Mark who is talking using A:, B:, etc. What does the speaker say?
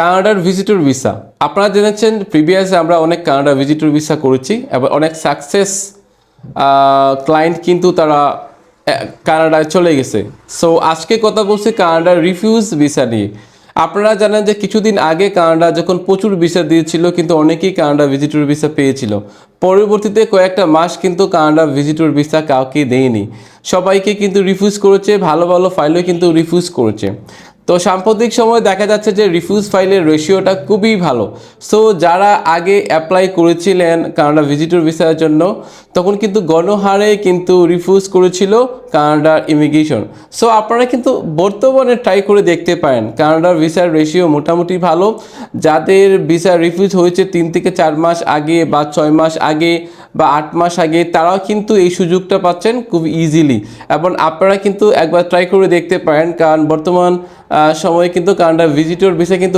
A: কানাডার visitor visa আপনারা জেনেছেন প্রিভিয়াসে আমরা অনেক কানাডা ভিজিটর ভিসা করেছি, এবং অনেক সাকসেস ক্লায়েন্ট কিন্তু তারা কানাডায় চলে গেছে। সো আজকে কথা বলছি কানাডার রিফিউজ ভিসা নিয়ে। আপনারা জানেন যে কিছুদিন আগে কানাডা যখন প্রচুর ভিসা দিয়েছিল, কিন্তু অনেকেই কানাডা ভিজিটর ভিসা পেয়েছিল। পরবর্তীতে কয়েকটা মাস কিন্তু কানাডা ভিজিটর ভিসা কাউকে দেয়নি। সবাইকে কিন্তু রিফিউজ করেছে, ভালো ভালো ফাইলও কিন্তু রিফিউজ করেছে। তো সাম্প্রতিক সময় দেখা যাচ্ছে যে রিফিউজ ফাইলের রেশিওটা খুবই ভালো। সো যারা আগে অ্যাপ্লাই করেছিলেন কানাডা ভিজিটর ভিসার জন্য, তখন কিন্তু গণহারে কিন্তু রিফিউজ করেছিল কানাডার ইমিগ্রেশন সো আপনারা কিন্তু বর্তমানে ট্রাই করে দেখতে পারেন কানাডার ভিসার রেশিও মোটামুটি ভালো। যাদের ভিসা রিফিউজ হয়েছে তিন থেকে চার মাস আগে বা ছয় মাস আগে বা আট মাস আগে তারাও কিন্তু এই সুযোগটা পাচ্ছেন খুব ইজিলি এবং আপনারা কিন্তু একবার ট্রাই করে দেখতে পারেন, কারণ বর্তমান সময়ে কিন্তু কানাডা ভিজিটর ভিসা কিন্তু